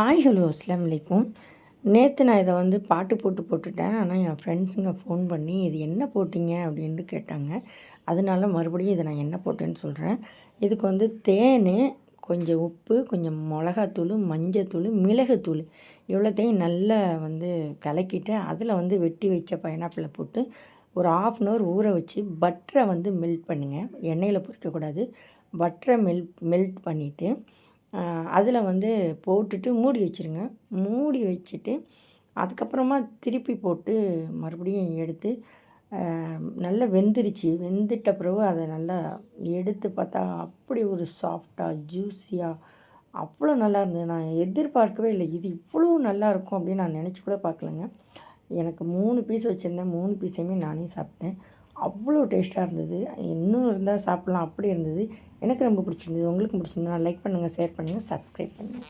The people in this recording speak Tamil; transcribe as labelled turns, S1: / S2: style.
S1: ஹாய் ஹலோ அஸ்லாம் வலைக்கும் நேற்று நான் இதை வந்து பாட்டு போட்டு போட்டுட்டேன். ஆனால் என் ஃப்ரெண்ட்ஸுங்க ஃபோன் பண்ணி இது என்ன போட்டிங்க? அப்படின்ட்டு கேட்டாங்க. அதனால மறுபடியும் இதை நான் என்ன போட்டேன்னு சொல்கிறேன் இதுக்கு வந்து தேன் கொஞ்சம் உப்பு கொஞ்சம் மிளகாத்தூள் மஞ்சத்தூள் மிளகுத்தூள். இவ்வளோத்தையும் நல்லா வந்து கலக்கிட்டு அதில் வந்து வெட்டி வச்ச பைனாப்பிளை போட்டு ஒரு ஆஃப் அன் ஹவர் ஊற வச்சு பட்டரை வந்து மெல்ட் பண்ணுங்கள் எண்ணெயில் பொறிக்கக்கூடாது பட்டரை மெல்ட் மெல்ட் பண்ணிவிட்டு அதில் வந்து போட்டுட்டு மூடி வச்சுருங்க. மூடி வச்சுட்டு அதுக்கப்புறமா திருப்பி போட்டு மறுபடியும் எடுத்து நல்லா வெந்துருச்சு. வெந்துட்ட பிறகு அதை நல்லா எடுத்து பார்த்தா அப்படி ஒரு சாஃப்டாக ஜூஸியாக அவ்வளோ நல்லா இருந்தது. நான் எதிர்பார்க்கவே இல்லை. இது இவ்வளோ நல்லா இருக்கும் அப்படின்னு நான் நினச்சி கூட பார்க்கலங்க. எனக்கு மூணு பீஸ் வச்சுருந்தேன். மூணு பீஸையுமே நானே சாப்பிட்டேன். அவ்வளோ டேஸ்ட்டாக இருந்தது. இன்னும் இருந்தால் சாப்பிட்லாம். அப்படி இருந்தது. எனக்கு ரொம்ப பிடிச்சிருந்தது. உங்களுக்கும் பிடிச்சிருந்தது. லைக் பண்ணுங்கள் ஷேர் பண்ணுங்கள் சப்ஸ்கிரைப் பண்ணுங்கள்